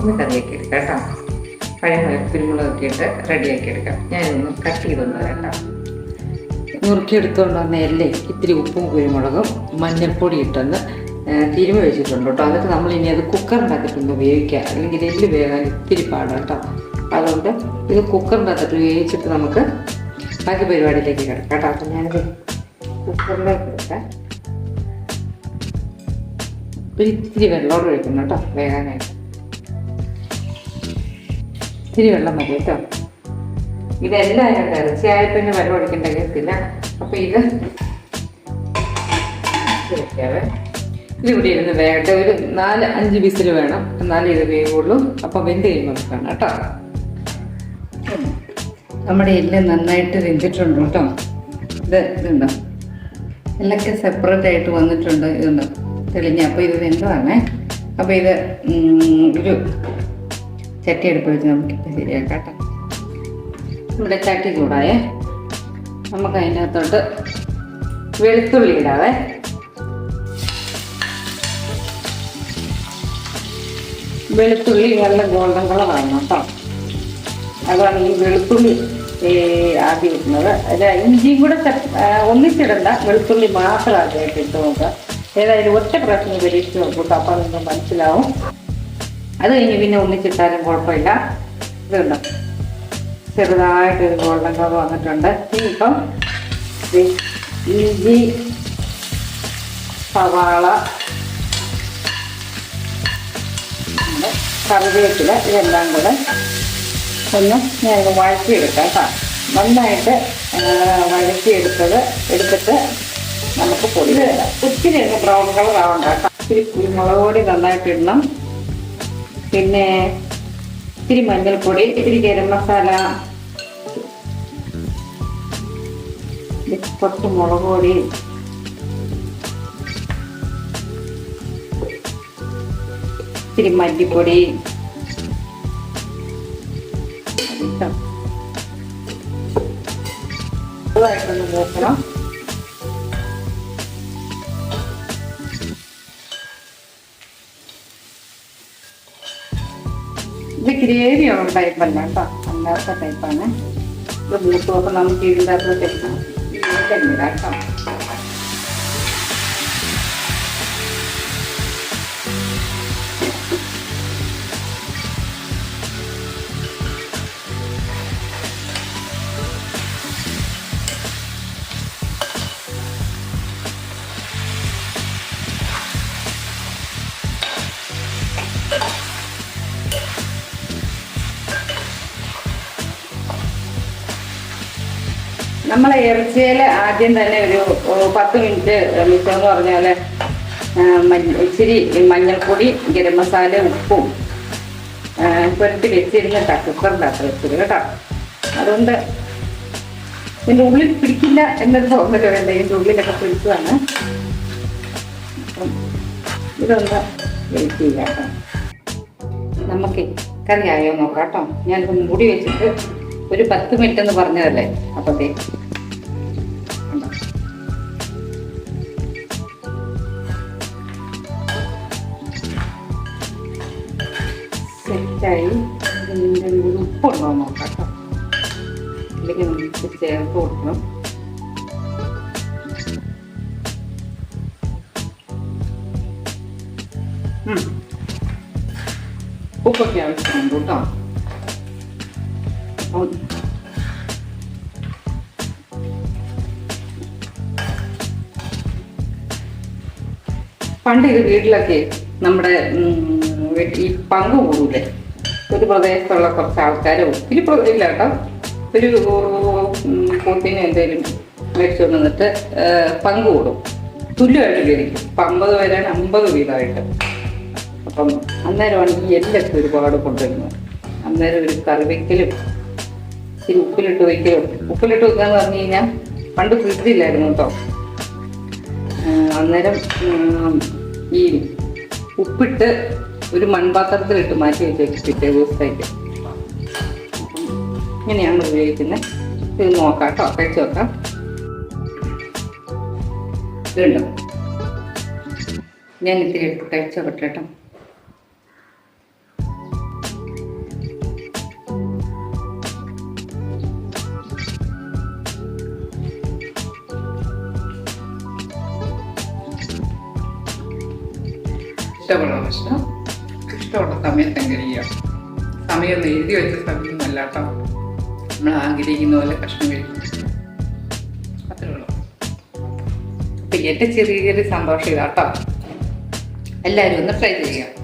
ഒന്ന് കറിയാക്കി എടുക്കാം കേട്ടോ. പഴയ കുരുമുളകൊക്കെ ഇട്ട് റെഡിയാക്കി എടുക്കാം. ഞാനൊന്ന് കട്ട് ചെയ്തൊന്ന് കേട്ടോ നുറുക്കിയെടുത്തുകൊണ്ട് വന്ന എല്ലേ ഇത്തിരി ഉപ്പും കുരുമുളകും മഞ്ഞൾപ്പൊടി ഇട്ടൊന്ന് തിരുമ വെച്ചിട്ടുണ്ട് കേട്ടോ. എന്നിട്ട് നമ്മൾ ഇനി അത് കുക്കറിന്റെ അകത്തിട്ടൊന്ന് വേവിക്കുക അല്ലെങ്കിൽ എല്ല് വേകാൻ ഇത്തിരി പാടാണ് കേട്ടോ. അതുകൊണ്ട് ഇത് കുക്കറിന്റെ അകത്തിട്ട് വേവിച്ചിട്ട് നമുക്ക് ബാക്കി പരിപാടിയിലേക്ക് കിടക്കാം കേട്ടോ. അപ്പം ഞാനിത് കുക്കറിലേക്ക് എടുക്കാം. ഒരു ഇത്തിരി വെള്ളമോട് ഒഴിക്കണം കേട്ടോ. വേകാനായിട്ട്. ഇത്തിരി വെള്ളം മതി കേട്ടോ. ഇതെല്ലാം അതിനകത്ത് ഇറച്ചിയായപ്പോൾ പിന്നെ വെള്ളം ഒഴിക്കേണ്ട കേൾക്കില്ല അപ്പൊ ഇത് വെക്കാവേ ഇതിവിടെ ഇരുന്ന് വേകട്ടെ ഒരു നാല് അഞ്ച് വിസിൽ വേണം. എന്നാലേ ഇത് വേവുള്ളൂ. അപ്പം വെന്ത് കഴിയുമ്പോൾ നോക്കണം കേട്ടോ. നമ്മുടെ എല്ലാം നന്നായിട്ട് വെന്തിട്ടുണ്ട് കേട്ടോ. ഇത് ഇതുണ്ടോ. എല്ലൊക്കെ സെപ്പറേറ്റ് ആയിട്ട് വന്നിട്ടുണ്ട്. ഇതുണ്ടോ. തെളിഞ്ഞ. അപ്പോൾ ഇത് വെന്തതാണേ. അപ്പോൾ ഇത് ഒരു ചട്ടി എടുപ്പ് വെച്ച് നമുക്കിപ്പോൾ ശരിയാക്കാം കേട്ടോ. നമ്മുടെ ചട്ടി ചൂടായേ. നമുക്ക് അതിനകത്തോട്ട് വെളുത്തുള്ളി ഇടാവേ. വെളുത്തുള്ളി നല്ല ഗോൾഡൻ കളറാണ് കേട്ടോ. അതാണ് ഈ വെളുത്തുള്ളി ആദ്യം ഇടുന്നത്. അല്ല ഇഞ്ചിയും കൂടെ ഒന്നിച്ചിടണ്ട. വെളുത്തുള്ളി മാത്രം ആദ്യമായിട്ട് ഇട്ട് നോക്കുക. ഏതായാലും ഒറ്റ പ്രാവശ്യം പരീക്ഷിച്ച് നോക്കൂട്ടോ അപ്പം നിങ്ങൾ മനസ്സിലാവും. അത് കഴിഞ്ഞ് പിന്നെ ഒന്നിച്ചിട്ടാലും കുഴപ്പമില്ല. ഇതുണ്ടോ? ചെറുതായിട്ട് ഒരു ഗോൾഡൻ കളർ വന്നിട്ടുണ്ട്. ഇനിയിപ്പം ഇഞ്ചി സവാള കറിവേപ്പില ഇതെല്ലാം കൂടെ ഒന്ന് ഞാൻ വഴറ്റിയെടുക്കാം കേട്ടോ. നന്നായിട്ട് വഴറ്റിയെടുത്തത് എടുത്തിട്ട് നമുക്ക് പൊടി. ഒത്തിരി ബ്രൗൺ കളർ ആവണ്ട കേട്ടോ. ഇത്തിരി കുരുമുളക് പൊടി നന്നായിട്ട് ഇടണം. പിന്നെ ഇത്തിരി മഞ്ഞൾപ്പൊടി ഇത്തിരി ഗരം മസാല കുറച്ച് മുളക് പൊടി. ഇത്തിരി മല്ലിപ്പൊടി. ഇട്ടോ. ചെറുതായിട്ടൊന്ന് നോക്കണം ഗ്രേവി ഉള്ള ടൈപ്പല്ല കേട്ടോ. അല്ലാത്ത ടൈപ്പാണ് ഇത് മൂത്തും അപ്പം നമുക്ക് ഇതിന്റെ അകത്ത് കേട്ടോ. നമ്മളെ ഇറച്ചിയിൽ ആദ്യം തന്നെ ഒരു പത്ത് മിനിറ്റ് മിച്ചം എന്ന് പറഞ്ഞാൽ ഇച്ചിരി മഞ്ഞൾപ്പൊടി ഗരം മസാല ഉപ്പും പുരട്ടി കുക്കറിന്റെ അത്ര വെച്ചത് കേട്ടോ. അതുകൊണ്ട് ഇതിന്റെ ഉള്ളിൽ പിടിക്കില്ല എന്നൊരു തോന്നൽ വേണ്ട? ഇതിന്റെ ഉള്ളിലൊക്കെ പിടിച്ചതാണ് അപ്പം ഇതൊന്ന് വെയിറ്റ് ചെയ്യാം കേട്ടോ. നമുക്ക് കറിയായോ നോക്കാം കേട്ടോ. ഞാനിപ്പം മൂടി വെച്ചിട്ട് ഒരു പത്ത് മിനിറ്റ് എന്ന് പറഞ്ഞതല്ലേ? അപ്പത്തേ സെറ്റായി ഇതിന്റെ ഒരു ഉപ്പുണ്ടോ നോക്കാം കേട്ടോ. അല്ലെങ്കിൽ നമുക്ക് ചേർത്ത് കൊടുക്കണം. ഉപ്പൊക്കെ ആവശ്യമുണ്ട് കേട്ടോ. പണ്ട് ഇത് വീട്ടിലൊക്കെ നമ്മുടെ ഈ പങ്ക് കൂടൂലേ? ഒരു പ്രദേശത്തുള്ള കുറച്ച് ആൾക്കാരെ ഒത്തിരി ഇല്ല കേട്ടോ. ഒരു പോത്തിന് എന്തെങ്കിലും മേടിച്ചു വന്നിട്ട് പങ്ക് കൂടും. തുല്യമായിട്ട് ഉപയോഗിക്കും. ഇപ്പം അമ്പത് പേരാണ് അമ്പത് വീതമായിട്ട്. അപ്പം അന്നേരമാണ് ഈ എല്ലൊക്കെ ഒരുപാട് കൊണ്ടുവരുന്നത്. അന്നേരം ഒരു കറി വെക്കലും ഇച്ചിരി ഉപ്പിലിട്ട് വയ്ക്കലും ഉപ്പിലിട്ട് വെക്കാന്ന് പറഞ്ഞു കഴിഞ്ഞാൽ പണ്ട് ഫ്രിഡ്ജില്ലായിരുന്നു കേട്ടോ. അന്നേരം ഈ ഉപ്പിട്ട് ഒരു മൺപാത്രത്തിലിട്ട് മാറ്റി വെച്ചേക്കും പിറ്റേ ഇങ്ങനെയാണ് ഉപയോഗിക്കുന്നത്. ഇത് നോക്കാം കേട്ടോ കഴിച്ച് നോക്കാം. ഇതുണ്ടോ? ഞാൻ ഇത്തിരി കഴിച്ച് നോക്കട്ടെ കേട്ടോ. ഇഷ്ടമുള്ള ഭക്ഷണം ഇഷ്ടമുള്ള സമയത്ത് കഴിയുക സമയം എഴുതി വെച്ച സമയം കേട്ടോ നമ്മൾ ആഗ്രഹിക്കുന്ന പോലെ ഭക്ഷണം കഴിക്കും. അത്രേ ഉള്ളൂ. അപ്പം എന്റെ ചെറിയ സന്തോഷം ഇതാട്ടോ. എല്ലാവരും ഒന്ന് ട്രൈ ചെയ്യുക